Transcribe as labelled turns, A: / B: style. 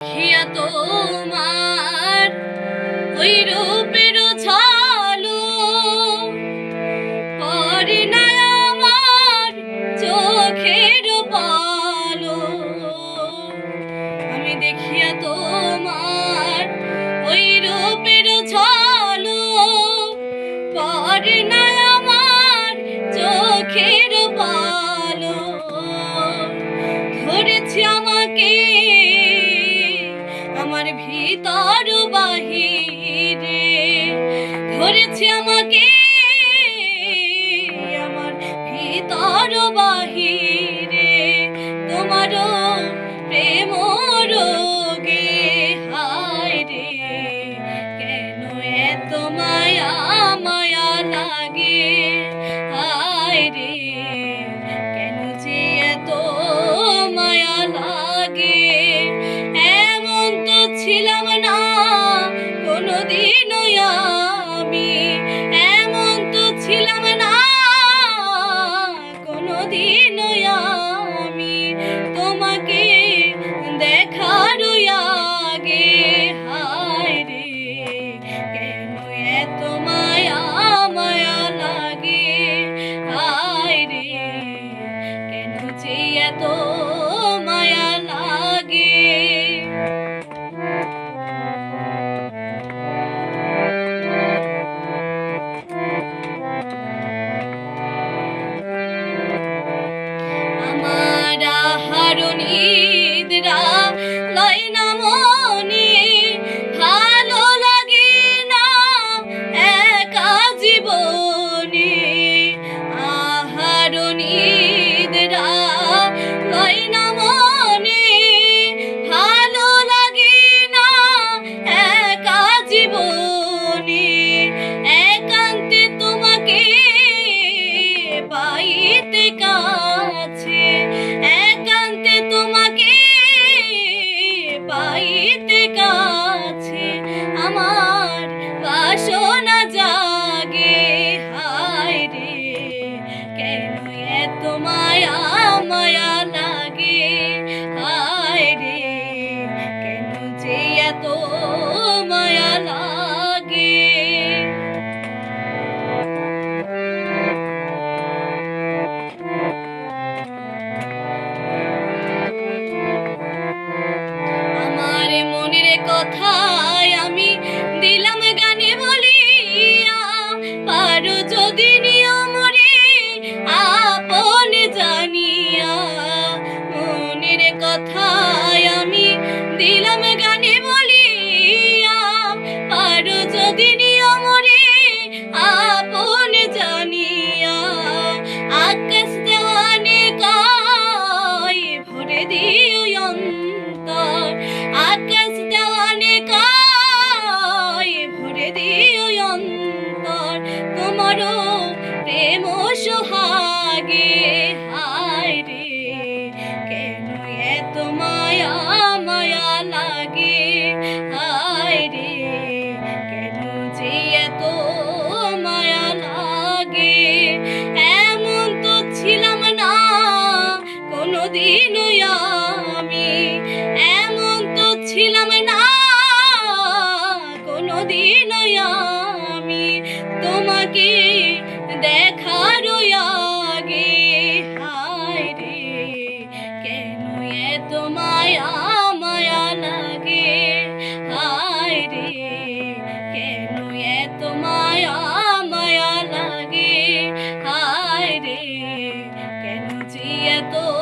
A: হিয়া তোমার ওই রূপের ঝালো। পরে না আমার চোখের পালো। দেখিয়া তোমার তার বাহিরে ধরেছে আমাকে আমার ভিতর বা নয় and. তোমায় মায়া লাগে। হায় রে কেন যে এত মায়া লাগে? আমার মনের কথা যোগিনী অমরে আপন জানিয়া আকাশ দেওয়ানে কায় ভরে দিও অন্তর। আকাশ দেওয়ানে কায় ভরে দিও অন্তর। তোমারও প্রেম সোহাগে, হায় রে, কেন এত মায়া মায়া লাগে? todo.